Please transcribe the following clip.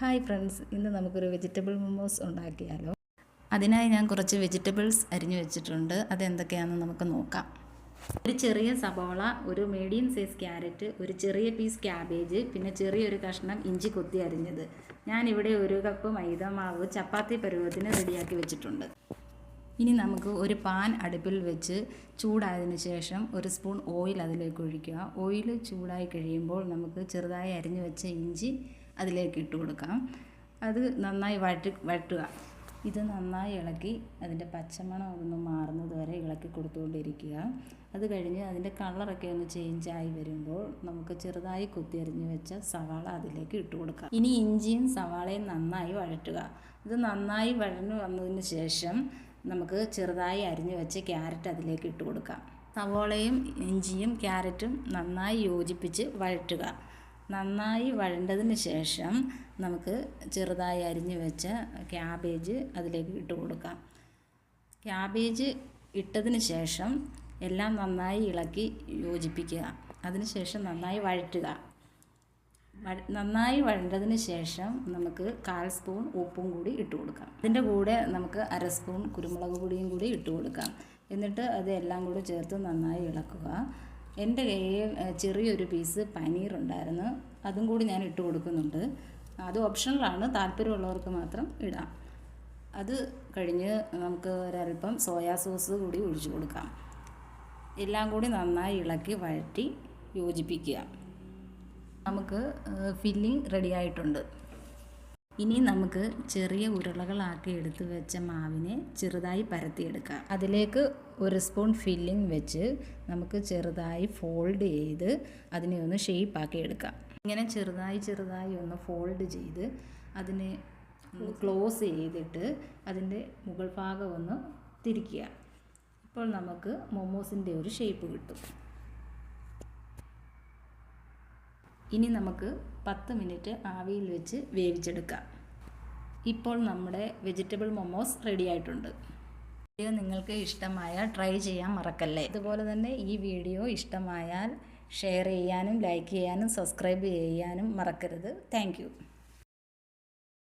Hi friends ഇന്ന് നമുക്കൊരു vegetable momos ഉണ്ടാക്കിയാലോ? അതിനായി ഞാൻ കുറച്ച് വെജിറ്റബിൾസ് അരിഞ്ഞു വെച്ചിട്ടുണ്ട്. അതെന്തൊക്കെയാണെന്ന് നമുക്ക് നോക്കാം. ഒരു ചെറിയ സബോള ഒരു മീഡിയം സൈസ് ക്യാരറ്റ് ഒരു ചെറിയ പീസ് ക്യാബേജ് പിന്നെ ചെറിയൊരു കഷ്ണം ഇഞ്ചി കൊത്തി അരിഞ്ഞത്. ഞാനിവിടെ ഒരു കപ്പ് മൈദ മാവ് ചപ്പാത്തി പരുവത്തിന് റെഡിയാക്കി വെച്ചിട്ടുണ്ട്. ഇനി നമുക്ക് ഒരു പാൻ അടുപ്പിൽ വെച്ച് ചൂടായതിനു ശേഷം ഒരു സ്പൂൺ ഓയിൽ അതിലേക്ക് ഒഴിക്കുക. ഓയിൽ ചൂടായി കഴിയുമ്പോൾ നമുക്ക് ചെറുതായി അരിഞ്ഞു വെച്ച ഇഞ്ചി അതിലേക്ക് ഇട്ട് കൊടുക്കാം. അത് നന്നായി വഴറ്റി വഴറ്റുക. ഇത് നന്നായി ഇളക്കി അതിന്റെ പച്ചമണം ഒന്ന് മാറുന്നത് വരെ ഇളക്കി കൊടുത്തുകൊണ്ടിരിക്കുക. അത് കഴിഞ്ഞ് അതിന്റെ കളറൊക്കെ ഒന്ന് ചേഞ്ച് ആയി വരുമ്പോൾ നമുക്ക് ചെറുതായി കുത്തിയരിഞ്ഞ് വെച്ച സവാള അതിലേക്ക് ഇട്ട് കൊടുക്കാം. ഇനി ഇഞ്ചിയും സവാളയും നന്നായി വഴറ്റുക. ഇത് നന്നായി വഴന്നു വന്നതിന് ശേഷം നമുക്ക് ചെറുതായി അരിഞ്ഞു വെച്ച ക്യാരറ്റ് അതിലേക്ക് ഇട്ട് കൊടുക്കാം. സവോളയും ഇഞ്ചിയും ക്യാരറ്റും നന്നായി യോജിപ്പിച്ച് വഴറ്റുക. നന്നായി വഴണ്ടതിന് ശേഷം നമുക്ക് ചെറുതായി അരിഞ്ഞു വെച്ച ക്യാബേജ് അതിലേക്ക് ഇട്ട് കൊടുക്കാം. ക്യാബേജ് ഇട്ടതിന് ശേഷം എല്ലാം നന്നായി ഇളക്കി യോജിപ്പിക്കുക. അതിനുശേഷം നന്നായി വഴറ്റുക. നന്നായി വഴണ്ടതിന് ശേഷം നമുക്ക് കാൽ സ്പൂൺ ഉപ്പും കൂടി ഇട്ട് കൊടുക്കാം. ഇതിന്റെ കൂടെ നമുക്ക് അര സ്പൂൺ കുരുമുളക് പൊടിയും കൂടി ഇട്ട് കൊടുക്കാം. എന്നിട്ട് അത് എല്ലാം കൂടി ചേർത്ത് നന്നായി ഇളക്കുക. എന്റെ കയ്യിൽ ചെറിയൊരു പീസ് പനീർ ഉണ്ടായിരുന്നു അതും കൂടി ഞാൻ ഇട്ട് കൊടുക്കുന്നുണ്ട്. അത് ഓപ്ഷണലാണ് താല്പര്യമുള്ളവർക്ക് മാത്രം ഇടാം. അത് കഴിഞ്ഞ് നമുക്ക് ഒരല്പം സോയാ സോസ് കൂടി ഒഴിച്ചു കൊടുക്കാം. എല്ലാം കൂടി നന്നായി ഇളക്കി വഴറ്റി യോജിപ്പിക്കുക. നമുക്ക് ഫില്ലിംഗ് റെഡി ആയിട്ടുണ്ട്. ഇനി നമുക്ക് ചെറിയ ഉരുളകളാക്കി എടുത്ത് വെച്ച മാവിനെ ചെറുതായി പരത്തിയെടുക്കാം. അതിലേക്ക് ഒരു സ്പൂൺ ഫില്ലിംഗ് വെച്ച് നമുക്ക് ചെറുതായി ഫോൾഡ് ചെയ്ത് അതിനെ ഒന്ന് ഷേപ്പാക്കി എടുക്കാം. ഇങ്ങനെ ചെറുതായി ചെറുതായി ഒന്ന് ഫോൾഡ് ചെയ്ത് അതിനെ ക്ലോസ് ചെയ്തിട്ട് അതിന്റെ മുകൾ ഭാഗം ഒന്ന് തിരിക്കുക. ഇപ്പോൾ നമുക്ക് മൊമോസിന്റെ ഒരു ഷേപ്പ് കിട്ടും. ഇനി നമുക്ക് പത്ത് മിനിറ്റ് ആവിയിൽ വെച്ച് വേവിച്ചെടുക്കാം. ഇപ്പോൾ നമ്മുടെ വെജിറ്റബിൾ മൊമോസ് റെഡി ആയിട്ടുണ്ട്. വീഡിയോ നിങ്ങൾക്ക് ഇഷ്ടമായ ട്രൈ ചെയ്യാൻ മറക്കല്ലേ? അതുപോലെ തന്നെ ഈ വീഡിയോ ഇഷ്ടമായാൽ ഷെയർ ചെയ്യാനും ലൈക്ക് ചെയ്യാനും സബ്സ്ക്രൈബ് ചെയ്യാനും മറക്കരുത്. താങ്ക്